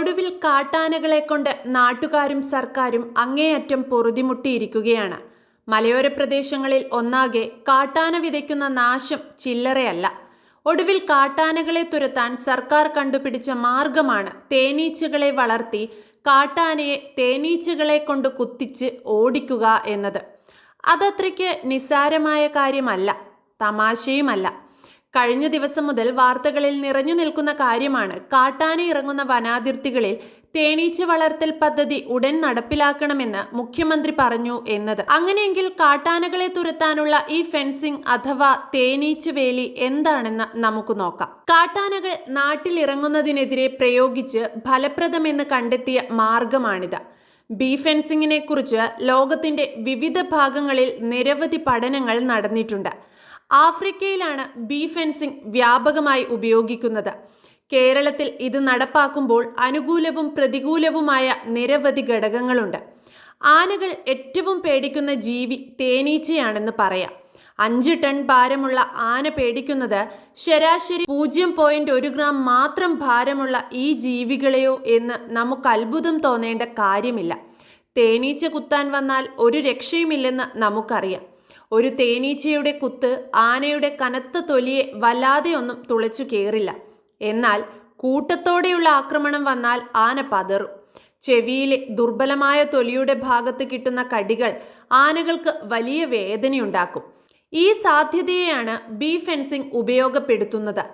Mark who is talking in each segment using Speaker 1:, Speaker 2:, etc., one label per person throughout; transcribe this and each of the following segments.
Speaker 1: ഒടുവിൽ കാട്ടാനകളെ കൊണ്ട് നാട്ടുകാരും സർക്കാരും അങ്ങേയറ്റം പൊറുതിമുട്ടിയിരിക്കുകയാണ്. മലയോര പ്രദേശങ്ങളിൽ ഒന്നാകെ കാട്ടാന വിതയ്ക്കുന്ന നാശം ചില്ലറയല്ല. ഒടുവിൽ കാട്ടാനകളെ തുരത്താൻ സർക്കാർ കണ്ടുപിടിച്ച മാർഗമാണ് തേനീച്ചകളെ വളർത്തി കാട്ടാനയെ തേനീച്ചകളെ കൊണ്ട് കുത്തിച്ച് ഓടിക്കുക എന്നത്. അതത്രയ്ക്ക് നിസ്സാരമായ കാര്യമല്ല തമാശയുമല്ല. കഴിഞ്ഞ ദിവസം മുതൽ വാർത്തകളിൽ നിറഞ്ഞു നിൽക്കുന്ന കാര്യമാണ് കാട്ടാന ഇറങ്ങുന്ന വനാതിർത്തികളിൽ തേനീച്ച വളർത്തൽ പദ്ധതി ഉടൻ നടപ്പിലാക്കണമെന്ന് മുഖ്യമന്ത്രി പറഞ്ഞു എന്നത്. അങ്ങനെയെങ്കിൽ കാട്ടാനകളെ തുരത്താനുള്ള ഈ ഫെൻസിംഗ് അഥവാ തേനീച്ച വേലി എന്താണെന്ന് നമുക്ക് നോക്കാം. കാട്ടാനകൾ നാട്ടിലിറങ്ങുന്നതിനെതിരെ പ്രയോഗിച്ച് ഫലപ്രദമെന്ന് കണ്ടെത്തിയ മാർഗമാണിത്. ബീ ഫെൻസിംഗിനെ കുറിച്ച് ലോകത്തിന്റെ വിവിധ ഭാഗങ്ങളിൽ നിരവധി പഠനങ്ങൾ നടന്നിട്ടുണ്ട്. ആഫ്രിക്കയിലാണ് ബീ ഫെൻസിംഗ് വ്യാപകമായി ഉപയോഗിക്കുന്നത്. കേരളത്തിൽ ഇത് നടപ്പാക്കുമ്പോൾ അനുകൂലവും പ്രതികൂലവുമായ നിരവധി ഘടകങ്ങളുണ്ട്. ആനകൾ ഏറ്റവും പേടിക്കുന്ന ജീവി തേനീച്ചയാണെന്ന് പറയാം. അഞ്ച് ടൺ ഭാരമുള്ള ആന പേടിക്കുന്നത് ശരാശരി പൂജ്യം പോയിന്റ് ഒരു ഗ്രാം മാത്രം ഭാരമുള്ള ഈ ജീവികളെയോ എന്ന് നമുക്ക് അത്ഭുതം തോന്നേണ്ട കാര്യമില്ല. തേനീച്ച കുത്താൻ വന്നാൽ ഒരു രക്ഷയുമില്ലെന്ന് നമുക്കറിയാം. ഒരു തേനീച്ചയുടെ കുത്ത് ആനയുടെ കനത്ത തൊലിയെ വല്ലാതെയൊന്നും തുളച്ചു കയറില്ല എന്നാൽ കൂട്ടത്തോടെയുള്ള ആക്രമണം വന്നാൽ ആന പതറും. ചെവിയിലെ ദുർബലമായ തൊലിയുടെ ഭാഗത്ത് കിട്ടുന്ന കടികൾ ആനകൾക്ക് വലിയ വേദനയുണ്ടാക്കും. ഈ സാധ്യതയെയാണ് ബീ ഫെൻസിംഗ് ഉപയോഗപ്പെടുത്തുന്നത്.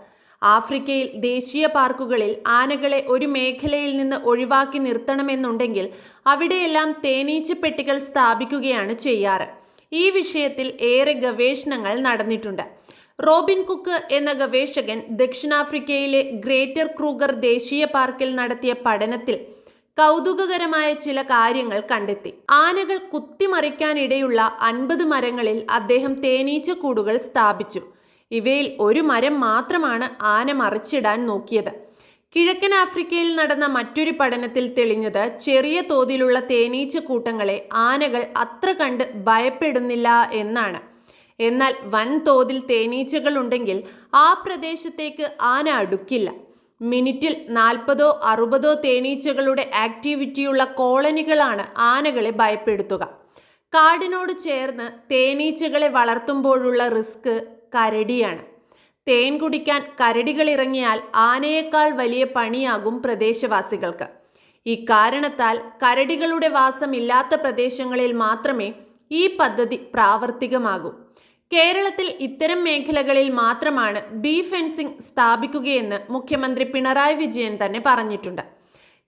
Speaker 1: ആഫ്രിക്കയിൽ ദേശീയ പാർക്കുകളിൽ ആനകളെ ഒരു മേഖലയിൽ നിന്ന് ഒഴിവാക്കി നിർത്തണമെന്നുണ്ടെങ്കിൽ അവിടെയെല്ലാം തേനീച്ചപ്പെട്ടികൾ സ്ഥാപിക്കുകയാണ് ചെയ്യാറ്. ഈ വിഷയത്തിൽ ഏറെ ഗവേഷണങ്ങൾ നടന്നിട്ടുണ്ട്. റോബിൻ കുക്ക് എന്ന ഗവേഷകൻ ദക്ഷിണാഫ്രിക്കയിലെ ഗ്രേറ്റർ ക്രൂഗർ ദേശീയ പാർക്കിൽ നടത്തിയ പഠനത്തിൽ കൗതുകകരമായ ചില കാര്യങ്ങൾ കണ്ടെത്തി. ആനകൾ കുത്തിമറിക്കാനിടയുള്ള അൻപത് മരങ്ങളിൽ അദ്ദേഹം തേനീച്ച കൂടുകൾ സ്ഥാപിച്ചു. ഇവയിൽ ഒരു മരം മാത്രമാണ് ആന മറിച്ചിടാൻ നോക്കിയത്. കിഴക്കൻ ആഫ്രിക്കയിൽ നടന്ന മറ്റൊരു പഠനത്തിൽ തെളിഞ്ഞത് ചെറിയ തോതിലുള്ള തേനീച്ച കൂട്ടങ്ങളെ ആനകൾ അത്ര കണ്ട് ഭയപ്പെടുന്നില്ല എന്നാണ്. എന്നാൽ വൻതോതിൽ തേനീച്ചകൾ ഉണ്ടെങ്കിൽ ആ പ്രദേശത്തേക്ക് ആന അടുക്കില്ല. മിനിറ്റിൽ നാൽപ്പതോ അറുപതോ തേനീച്ചകളുടെ ആക്ടിവിറ്റിയുള്ള കോളനികളാണ് ആനകളെ ഭയപ്പെടുത്തുക. കാടിനോട് ചേർന്ന് തേനീച്ചകളെ വളർത്തുമ്പോഴുള്ള റിസ്ക് കരടിയാണ്. തേൻ കുടിക്കാൻ കരടികൾ ഇറങ്ങിയാൽ ആനയേക്കാൾ വലിയ പണിയാകും പ്രദേശവാസികൾക്ക്. ഇക്കാരണത്താൽ കരടികളുടെ വാസം ഇല്ലാത്ത പ്രദേശങ്ങളിൽ മാത്രമേ ഈ പദ്ധതി പ്രാവർത്തികമാകൂ. കേരളത്തിൽ ഇത്തരം മേഖലകളിൽ മാത്രമാണ് ബീ ഫെൻസിംഗ് സ്ഥാപിക്കുകയെന്ന് മുഖ്യമന്ത്രി പിണറായി വിജയൻ തന്നെ പറഞ്ഞിട്ടുണ്ട്.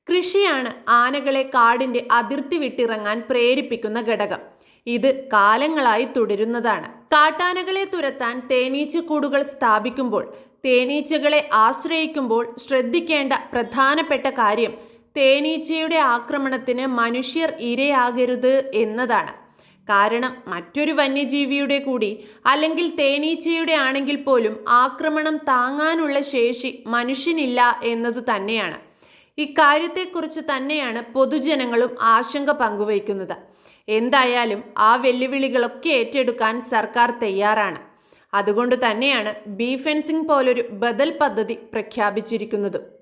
Speaker 1: കൃഷിയാണ് ആനകളെ കാടിന്റെ അതിർത്തി വിട്ടിറങ്ങാൻ പ്രേരിപ്പിക്കുന്ന ഘടകം. ഇത് കാലങ്ങളായി തുടരുന്നതാണ്. കാട്ടാനകളെ തുരത്താൻ തേനീച്ചക്കൂടുകൾ സ്ഥാപിക്കുമ്പോൾ തേനീച്ചകളെ ആശ്രയിക്കുമ്പോൾ ശ്രദ്ധിക്കേണ്ട പ്രധാനപ്പെട്ട കാര്യം തേനീച്ചയുടെ ആക്രമണത്തിന് മനുഷ്യർ ഇരയാകരുത് എന്നതാണ്. കാരണം മറ്റൊരു വന്യജീവിയുടെ കൂടി അല്ലെങ്കിൽ തേനീച്ചയുടെ ആണെങ്കിൽ പോലും ആക്രമണം താങ്ങാനുള്ള ശേഷി മനുഷ്യനില്ല എന്നതു തന്നെയാണ്. ഇക്കാര്യത്തെക്കുറിച്ച് തന്നെയാണ് പൊതുജനങ്ങളും ആശങ്ക പങ്കുവയ്ക്കുന്നത്. എന്തായാലും ആ വെല്ലുവിളികളൊക്കെ ഏറ്റെടുക്കാൻ സർക്കാർ തയ്യാറാണ്. അതുകൊണ്ട് തന്നെയാണ് ബീ ഫെൻസിംഗ് പോലൊരു ബദൽ പദ്ധതി പ്രഖ്യാപിച്ചിരിക്കുന്നതും.